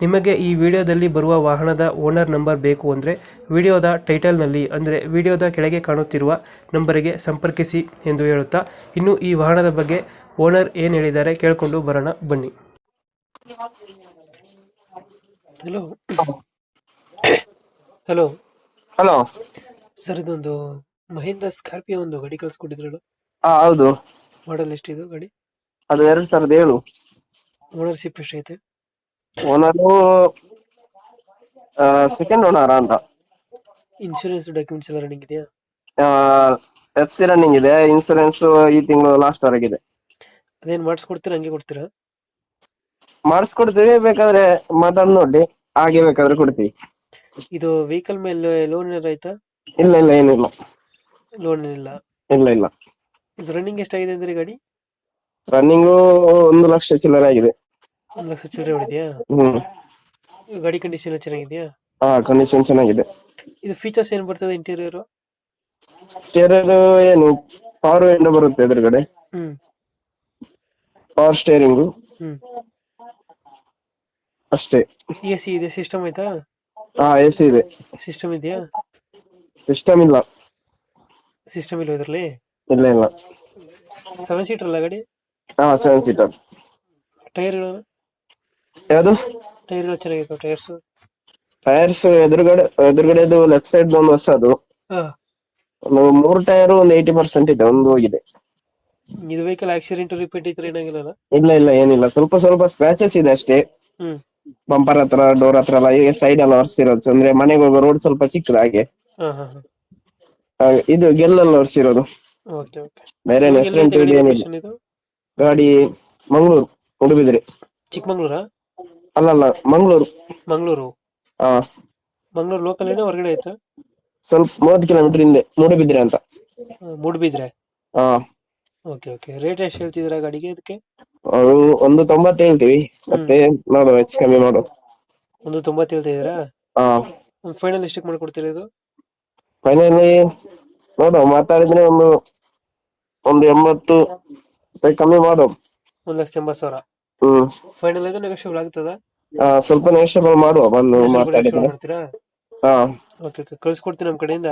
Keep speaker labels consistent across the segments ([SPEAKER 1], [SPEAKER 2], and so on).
[SPEAKER 1] ನಿಮಗೆ ಈ ವಿಡಿಯೋದಲ್ಲಿ ಬರುವ ವಾಹನದ ಓನರ್ ನಂಬರ್ ಬೇಕು ಅಂದರೆ ವಿಡಿಯೋದ ಟೈಟಲ್ನಲ್ಲಿ ಅಂದರೆ ವಿಡಿಯೋದ ಕೆಳಗೆ ಕಾಣುತ್ತಿರುವ ನಂಬರಿಗೆ ಸಂಪರ್ಕಿಸಿ ಎಂದು ಹೇಳುತ್ತಾ ಇನ್ನು ಈ ವಾಹನದ ಬಗ್ಗೆ ಓನರ್ ಏನು ಹೇಳಿದ್ದಾರೆ ಕೇಳಿಕೊಂಡು ಬರೋಣ ಬನ್ನಿ. ಹಲೋ ಹಲೋ
[SPEAKER 2] ಹಲೋ
[SPEAKER 1] ಸರ್ ಇದೊಂದು ಮಹೇಂದ್ರ ಸ್ಕಾರ್ಪಿಯೋ ಒಂದು ಗಾಡಿ ಕಳ್ಸ್ಕೊಟ್ಟಿದ್ರಲ್ಲ?
[SPEAKER 2] ಹಾ ಹೌದು.
[SPEAKER 1] ಮಾಡಲ್ ಎಷ್ಟಿದು ಗಾಡಿ?
[SPEAKER 2] ಅದು ಎರಡ್ ಸಾವಿರದ ಏಳು.
[SPEAKER 1] ಓನರ್ಶಿಪ್ ಎಷ್ಟೈತೆ
[SPEAKER 2] ಓನರು ಸೆಕೆಂಡ್ ಓನರ್ ಅಂತ.
[SPEAKER 1] ಇನ್ಶೂರೆನ್ಸ್ ಡಾಕ್ಯುಮೆಂಟ್ಸ್ ಎಲ್ಲ ರನ್ನಿಂಗ್ ಇದೆಯಾ?
[SPEAKER 2] ಎಫ್ ಸಿ ರನ್ನಿಂಗ್ ಇದೆ ಇನ್ಶೂರೆನ್ಸ್ ಈ ತಿಂಗಳು ಲಾಸ್ಟ್ ವರೆಗಿದೆ
[SPEAKER 1] ಅದೇನು ಮಾಡಿಸ್ಕೊಡ್ತೀರಾ ಹಂಗೆ ಕೊಡ್ತೀರಾ?
[SPEAKER 2] ಮಾಡಿಸ್ಕೊಡ್ತೀವಿ ಬೇಕಾದ್ರೆ ಮಾತಾಡ್ ನೋಡಿ ಹಾಗೆ ಬೇಕಾದ್ರೆ ಕೊಡ್ತೀವಿ.
[SPEAKER 1] ಇದು ವೆಹಿಕಲ್ ಮೇಲೆ ಲೋನ್ ಏನಾರ ಆಯ್ತಾ?
[SPEAKER 2] ಇಲ್ಲ ಇಲ್ಲ ಏನಿಲ್ಲ
[SPEAKER 1] ಲೋನ್ ಏನಿಲ್ಲ.
[SPEAKER 2] ಇಲ್ಲ ಇಲ್ಲ.
[SPEAKER 1] ಇದು ರನ್ನಿಂಗ್ ಎಷ್ಟಾಗಿದೆ ಅಂದ್ರೆ ಗಾಡಿ?
[SPEAKER 2] ರನ್ನಿಂಗು ಒಂದು ಲಕ್ಷ ಚಿಲ್ಲರೆ ಆಗಿದೆ.
[SPEAKER 1] ಒಂದು ಲಕ್ಷ ಚಿಲ್ಲರೆ ಹೊಡಿದ್ಯಾ
[SPEAKER 2] ಹ್ಮ್
[SPEAKER 1] ಗಾಡಿ ಕಂಡೀಷನ್ ಚೆನ್ನಾಗಿದೆಯಾ?
[SPEAKER 2] ಹಾ ಕಂಡೀಷನ್ ಚೆನ್ನಾಗಿದೆ.
[SPEAKER 1] ಇದು ಫೀಚರ್ಸ್ ಏನ್ ಬರ್ತದೆ ಇಂಟೀರಿಯರ್
[SPEAKER 2] ಸ್ಟೇರರ್ ಏನು? ಪವರ್ ವಿಂಡೋ ಬರುತ್ತೆ ಎದುರುಗಡೆ.
[SPEAKER 1] ಹ್ಮ್.
[SPEAKER 2] ಪವರ್ ಸ್ಟೇರಿಂಗು
[SPEAKER 1] ಹ್ಮ್.
[SPEAKER 2] ಅಷ್ಟೇ.
[SPEAKER 1] ಎ ಸಿ ಇದೆ ಸಿಸ್ಟಮ್ ಐತಾ?
[SPEAKER 2] ಹಾ ಎಸಿ ಸಿ ಇದೆ.
[SPEAKER 1] ಸಿಸ್ಟಮ್ ಇದೆಯಾ?
[SPEAKER 2] ಸಿಸ್ಟಮ್ ಇಲ್ಲ.
[SPEAKER 1] ಸಿಸ್ಟಮ್ ಇಲ್ಲ ಇದರಲ್ಲಿ?
[SPEAKER 2] ಇಲ್ಲ ಇಲ್ಲ.
[SPEAKER 1] ಸೆವೆನ್ ಸೀಟರ್ ಅಲ್ಲ ಗಾಡಿ?
[SPEAKER 2] ಹಾ ಸೆವೆನ್ ಸೀಟರ್
[SPEAKER 1] ಟೈರ್
[SPEAKER 2] ಯಾವುದು?
[SPEAKER 1] ಟೈರ್ ಚೆನ್ನಾಗಿದೆ ಟೈರ್ಸ್?
[SPEAKER 2] ಟೈರ್ಸ್ ಎದುರುಗಡೆ ಎದುರುಗಡೆದು ಲೆಫ್ಟ್ ಸೈಡ್ ಒಂದು ಹೊಸದು ಒಂದು ಮೂರು ಟೈರ್ ಒಂದು ಏಯ್ಟಿ ಪರ್ಸೆಂಟ್ ಇದೆ ಒಂದು ಹೋಗಿದೆ.
[SPEAKER 1] ಇದು ವೆಹಿಕಲ್ ಆಕ್ಸಿಡೆಂಟ್ ರಿಪೀಟ್ ಇದ್ರೆ ಏನಾಗಿಲ್ಲ
[SPEAKER 2] ಇಲ್ಲ ಇಲ್ಲ ಏನಿಲ್ಲ. ಸ್ವಲ್ಪ ಸ್ವಲ್ಪ ಸ್ಕ್ರಾಚಸ್ ಇದೆ ಅಷ್ಟೇ.
[SPEAKER 1] ಹ್ಮ್.
[SPEAKER 2] ಬಂಪರ್ ಹತ್ರ ಡೋರ್ ಹತ್ರ ಎಲ್ಲ ಈಗ ಸೈಡ್ ಎಲ್ಲ ಒರೆಸಿರೋದು. ಅಂದ್ರೆ ಮನೆಗೆ ಹೋಗೋ ರೋಡ್ ಸ್ವಲ್ಪ ಚಿಕ್ಕದ ಹಾಗೆ.
[SPEAKER 1] ಹಾ ಹಾ ಹಾ.
[SPEAKER 2] ಇದು ಗೆಲ್ಲೆಲ್ಲ ಒರೆಸಿರೋದು.
[SPEAKER 1] ಓಕೆ ಓಕೆ
[SPEAKER 2] ಬೇರೆ ಏನಿಲ್ಲ.
[SPEAKER 1] ಇದು?
[SPEAKER 2] ಗಾಡಿ ಮಂಗಳೂರು ಉಡುಬಿದ್ರೆ
[SPEAKER 1] ಚಿಕ್ಕಮಂಗ್ಳೂರಾ?
[SPEAKER 2] ಅಲ್ಲಲ್ಲ ಮಂಗಳೂರು.
[SPEAKER 1] ಮಂಗಳೂರು?
[SPEAKER 2] ಹಾ.
[SPEAKER 1] ಮಂಗಳೂರು ಲೋಕಲ್ ಏನೋ ಹೊರಗಡೆ ಆಯ್ತು?
[SPEAKER 2] ಸ್ವಲ್ಪ ಮೂವತ್ತು ಕಿಲೋಮೀಟರ್ ಹಿಂದೆ ಮೂಡುಬಿದ್ರೆ ಅಂತ.
[SPEAKER 1] ಮೂಡ್ಬಿದ್ರೆ
[SPEAKER 2] ಹಾ.
[SPEAKER 1] ಓಕೆ ಓಕೆ ರೇಟ್ ಎಷ್ಟು ಹೇಳ್ತಿದ್ದೀರಾ ಗಾಡಿಗೆ ಇದಕ್ಕೆ?
[SPEAKER 2] ಅದು ಒಂದು ತೊಂಬತ್ತು ಹೇಳ್ತೀವಿ. ಮತ್ತೆ ನೋಡುವ ಹೆಚ್ಚು ಕಮ್ಮಿ ಮಾಡುವ
[SPEAKER 1] ಒಂದು ತೊಂಬತ್ತು ಹೇಳ್ತಾ ಇದ್ದೀರಾ?
[SPEAKER 2] ಹಾ.
[SPEAKER 1] ಒಂದು ಫೈನಲ್ ಎಷ್ಟಕ್ಕೆ ಮಾಡ್ಕೊಡ್ತೀರಾ ಇದು?
[SPEAKER 2] ಫೈನಲಿ ನೋಡುವ ಮಾತಾಡಿದ್ರೆ ಒಂದು ಒಂದು ಎಂಬತ್ತು ಕಮ್ಮಿ ಮಾಡುವ
[SPEAKER 1] ಒಂದು ಲಕ್ಷ ಎಂಬತ್ತು ಸಾವಿರ.
[SPEAKER 2] ಹ್ಮ್.
[SPEAKER 1] ಫೈನಲ್ ಆಯ್ತು ನೆಗೋಷಿಯಬಲ್ ಆಗ್ತದಾ?
[SPEAKER 2] ಆ, ಸ್ವಲ್ಪ ನೆಗೋಷಿಯಬಲ್ ಮಾಡುವ ಬಂದು ಮಾತಾಡಿದ್ರೆ.
[SPEAKER 1] ಮಾಡ್ತೀರಾ?
[SPEAKER 2] ಹಾ.
[SPEAKER 1] ಓಕೆ ಓಕೆ ಕಳ್ಸಿಕೊಡ್ತೀನಿ ನಮ್ಮ ಕಡೆಯಿಂದ.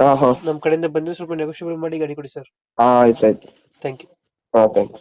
[SPEAKER 2] ಹಾ ಹಾ.
[SPEAKER 1] ನಮ್ಮ ಕಡೆಯಿಂದ ಬಂದ್ರೆ ಸ್ವಲ್ಪ ನೆಗೋಷಿಯಬಲ್ ಮಾಡಿ ಗಾಡಿ ಕೊಡಿ ಸರ್
[SPEAKER 2] ಆಯ್ತು ಆಯ್ತಾಯ್ತು
[SPEAKER 1] ಥ್ಯಾಂಕ್ ಯು
[SPEAKER 2] ಹಾ ಥ್ಯಾಂಕ್ ಯು